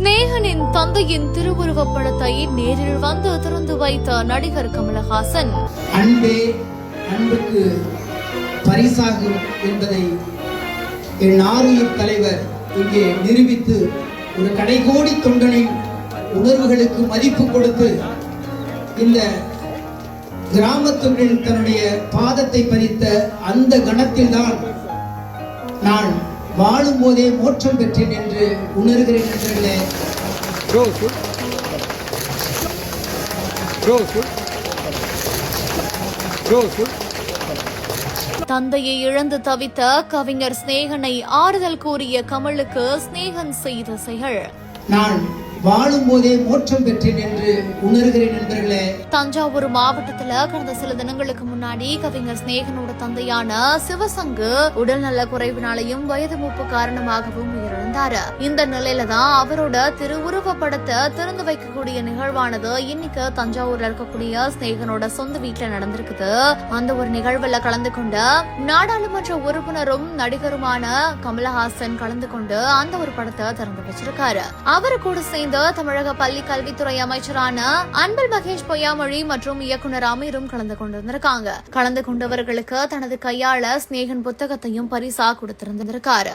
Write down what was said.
ஸ்நேகனின் தந்தையின் திருவுருவப் படத்தை நேரில் வந்து திறந்து வைத்த நடிகர் கமலஹாசன். அன்பே அன்புக்கு பரிசாகும் என்பதை என் ஆருயிர் தலைவர் இங்கே நிரூபித்து ஒரு கடைகோடி தொண்டனின் உணர்வுகளுக்கு மதிப்பு கொடுத்து இந்த கிராமத்துக்குள் தன்னுடைய பாதத்தை பதித்த அந்த கணத்தில்தான் நான் வாழும்போதே மோட்சம் பெற்றேன் என்று உணர்கிறேன் நண்பர்களே. தந்தையை இழந்து தவித்த கவிஞர் ஸ்நேகனை ஆறுதல் கூறிய கமலுக்கு ஸ்நேகன் செய்த செயல் நான் வாழும்போதே மோட்சம் பெற்றேன் என்று உணர்கிறேன் நண்பர்களே. தஞ்சாவூர் மாவட்டத்துல கடந்த சில தினங்களுக்கு முன்னாடி கவிஞர் ஸ்நேகனோட தந்தையான சிவசங்கு உடல்நல குறைவினாலையும் வயது மூப்பு காரணமாகவும் உயிரிழந்தாரு. இந்த நிலையில தான் அவரோட திருவுருவ படத்தை திறந்து வைக்கக்கூடிய நிகழ்வானது இன்னைக்கு தஞ்சாவூர்ல இருக்கக்கூடிய ஸ்நேகனோட சொந்த வீட்டுல நடந்திருக்குது. அந்த ஒரு நிகழ்வுல கலந்து கொண்ட நாடாளுமன்ற உறுப்பினரும் நடிகருமான கமலஹாசன் கலந்து கொண்டு அந்த ஒரு படத்தை திறந்து வச்சிருக்காரு. அவரு கூட சேர்ந்து தமிழக பள்ளி கல்வித்துறை அமைச்சரான அன்பில் மகேஷ் பொய்யாமொழி மற்றும் இயக்குனர் அமீரும் கலந்து கொண்டிருந்திருக்காங்க. கலந்து கொண்டவர்களுக்கு தனது கையாள ஸ்நேகன் புத்தகத்தையும் பரிசா கொடுத்திருந்திருக்காரு.